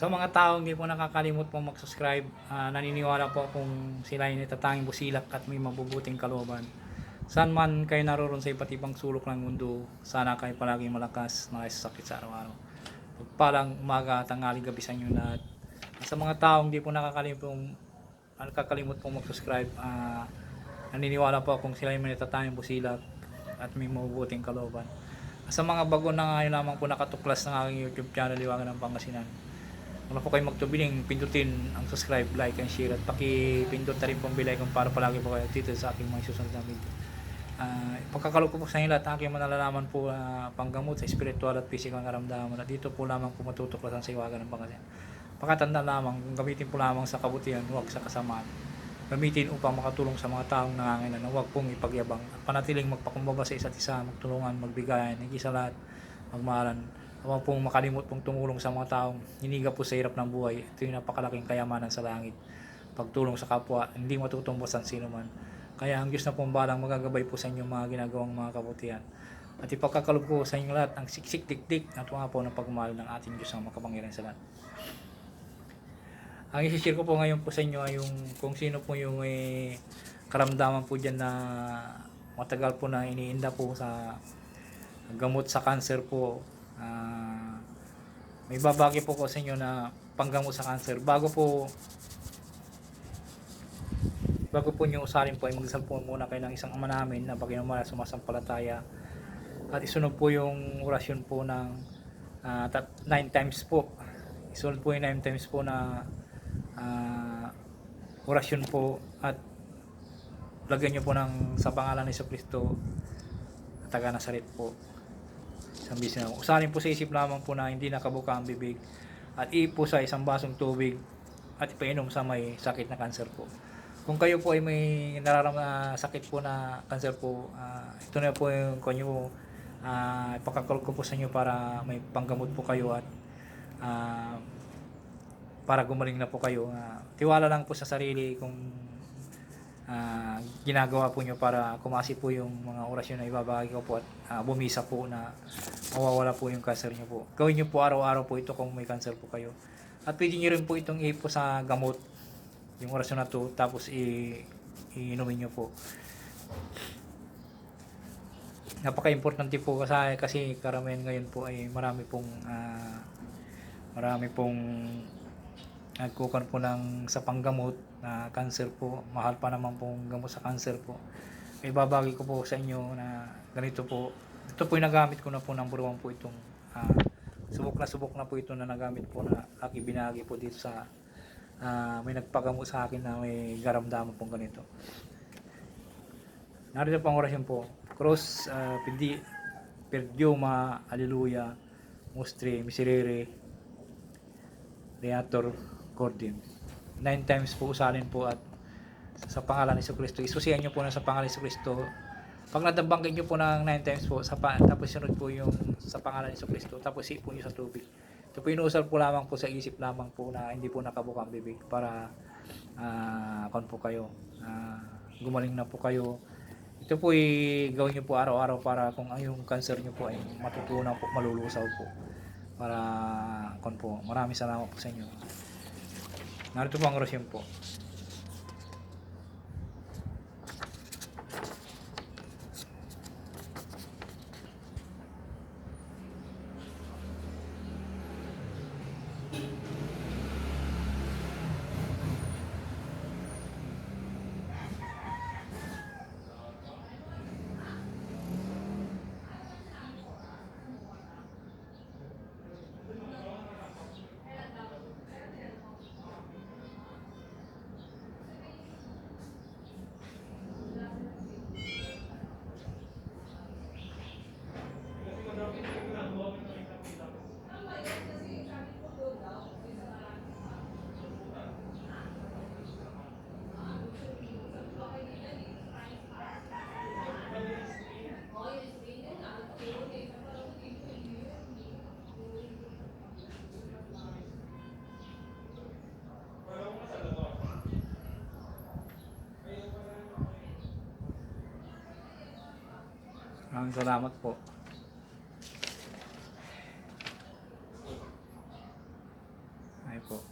Sa mga taong hindi po nakakalimot po mag-subscribe, ah, naniniwala po kung sila ay natatanging busilak at may mabubuting kalooban. Saan man kayo naroon sa iba't ibang sulok ng mundo, sana kayo palaging malakas na sa araw-araw. Pagpalang umaga, tanghali, gabi sa inyo lahat. Sa mga taong hindi po nakakalimot nakakalimot pong mag-subscribe, ah, naniniwala po kung sila ay may natatanging busilak at may mabubuting kalooban. Sa mga bago na ngayon lamang po nakatuklas ng aking YouTube channel, Liwangan ng Pangasinan. Wala po kayo magtubiling, pindutin ang subscribe, like, and share at pakipindot na rin pong bilay kung para palagi po kayo dito sa aking mga susunod na video. Uh, pagkakalog ko po sa inyo lahat, aking manalalaman po uh, panggamot sa spiritual at physical na karamdaman at dito po lamang po matutuklasan sa iwagan ng Pangasinan. Pakatanda lamang, kung gamitin po lamang sa kabutihan, huwag sa kasamaan. Gamitin upang makatulong sa mga taong nangangailangan, huwag pong ipagyabang. At panatiling magpakumbaba sa isa't isa, magtulungan, magbigayan, higit sa lahat, magmahalan. Huwag pong makalimot pong tumulong sa mga taong hiniga po sa hirap ng buhay. Ito yung napakalaking kayamanan sa langit. Pagtulong sa kapwa, hindi matutumbasan sino man. Kaya ang Diyos na pong balang magagabay po sa inyong mga ginagawang mga kabutihan. At ipagkakalob ko sa inyo lahat ang siksik tiktik at mga po ng pagmahal ng ating Diyos ang makapangyarihan sa lahat. Ang isi-share ko po ngayon po sa inyo ay yung kung sino po yung eh, karamdaman po dyan na matagal po na iniinda po sa gamot sa cancer po. Ah, may babagi po ko sa inyo na panggamot sa cancer. Bago po bago po nyo usalin po ay magdasal po muna kayo ng isang ama namin na Panginoon sumasampalataya. At isunod po yung orasyon po ng 9 times po. Isunod po yung 9 times po na ah, orasyon po. At lagyan nyo po ng sa pangalan ni Kristo taga Nazaret po isang bisyo na usalin po sa isip lamang po na hindi nakabuka ang bibig at ipo sa isang basong tubig at ipainom sa may sakit na cancer po kung kayo po ay may nararamdaman na sakit po na cancer po ah, ito na po yung kanyo uh, ipakakalog ko po sa inyo para may panggamot po kayo at ah, para gumaling na po kayo. Ah, tiwala lang po sa sarili kung ah, ginagawa po nyo para kumasi po yung mga orasyon na ibabahagi ko po at ah, bumisa po na mawawala po yung cancer nyo po. Gawin nyo po araw-araw po ito kung may cancer po kayo. At pwede nyo rin po itong ipo sa gamot yung orasyon na to tapos i iinumin nyo po. Napaka-importante po kasi, kasi karamihan ngayon po ay marami pong ah, marami pong nagkukan po ng sa panggamot na cancer po. Mahal pa naman pong gamot sa cancer po. May babagi ko po sa inyo na ganito po. Ito po yung nagamit ko na po number one po itong ah, subok na subok na po ito na nagamit po na aking binagi po dito sa ah, may nagpagamot sa akin na may garamdaman pong ganito. Narito pang orasyon po. Cross, uh, pindi, perdiuma, aleluya, mustre, miserere, reator, cordium. Nine times po usalin po at sa pangalan ni Kristo. Isusiyan nyo po na sa pangalan ni Kristo. Pag nadabangkin nyo po ng nine times po, sa pa, tapos sunod po yung sa pangalan ni Kristo, tapos ipon nyo sa tubig. Ito po inuusal po lamang po sa isip lamang po na hindi po nakabuka ang bibig para uh, kon po kayo. Uh, gumaling na po kayo. Ito po i gawin nyo po araw-araw para kung ang yung cancer nyo po ay matutunan po, malulusaw po. Para kon po. Maraming salamat po sa inyo. Narito po ang orasyon po. Maraming salamat po. Ay, po.